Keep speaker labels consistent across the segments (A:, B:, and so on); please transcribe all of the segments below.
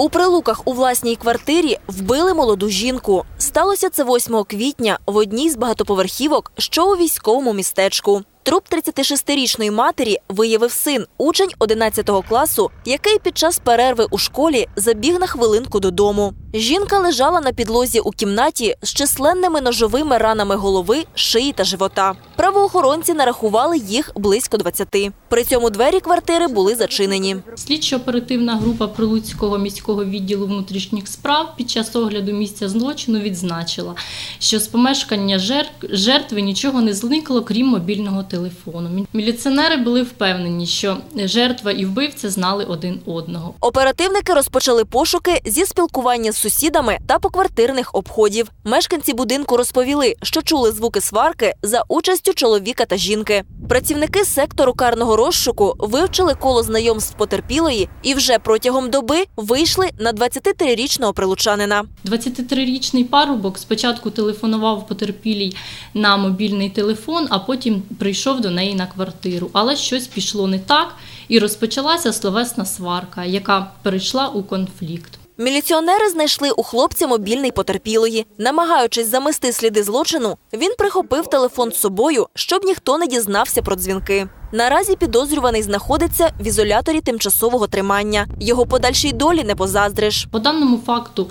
A: У прилуках у власній квартирі вбили молоду жінку. Сталося це 8 квітня в одній з багатоповерхівок, що у військовому містечку. Труп 36-річної матері виявив син, учень 11 класу, який під час перерви у школі забіг на хвилинку додому. Жінка лежала на підлозі у кімнаті з численними ножовими ранами голови, шиї та живота. Правоохоронці нарахували їх близько 20. При цьому двері квартири були зачинені.
B: Слідчо-оперативна група Прилуцького міського відділу внутрішніх справ під час огляду місця злочину відзначила, що з помешкання жертв, жертви нічого не зникло, крім мобільного телефону. Міліціонери були впевнені, що жертва і вбивця знали один одного.
A: Оперативники розпочали пошуки зі спілкування з сусідами та поквартирних обходів. Мешканці будинку розповіли, що чули звуки сварки за участю чоловіка та жінки. Працівники сектору карного розшуку вивчили коло знайомств потерпілої і вже протягом доби вийшли на 23-річного прилучанина.
B: 23-річний парубок спочатку телефонував потерпілій на мобільний телефон, а потім прийшов до неї на квартиру. Але щось пішло не так, і розпочалася словесна сварка, яка перейшла у конфлікт.
A: Міліціонери знайшли у хлопця мобільний потерпілої. Намагаючись замести сліди злочину, він прихопив телефон з собою, щоб ніхто не дізнався про дзвінки. Наразі підозрюваний знаходиться в ізоляторі тимчасового тримання. Його подальшій долі не позаздриш.
B: По даному факту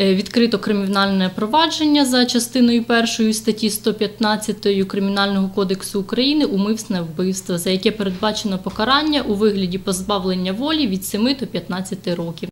B: е, відкрито кримінальне провадження за частиною першої статті 115 Кримінального кодексу України умисне вбивство, за яке передбачено покарання у вигляді позбавлення волі від 7 до 15 років.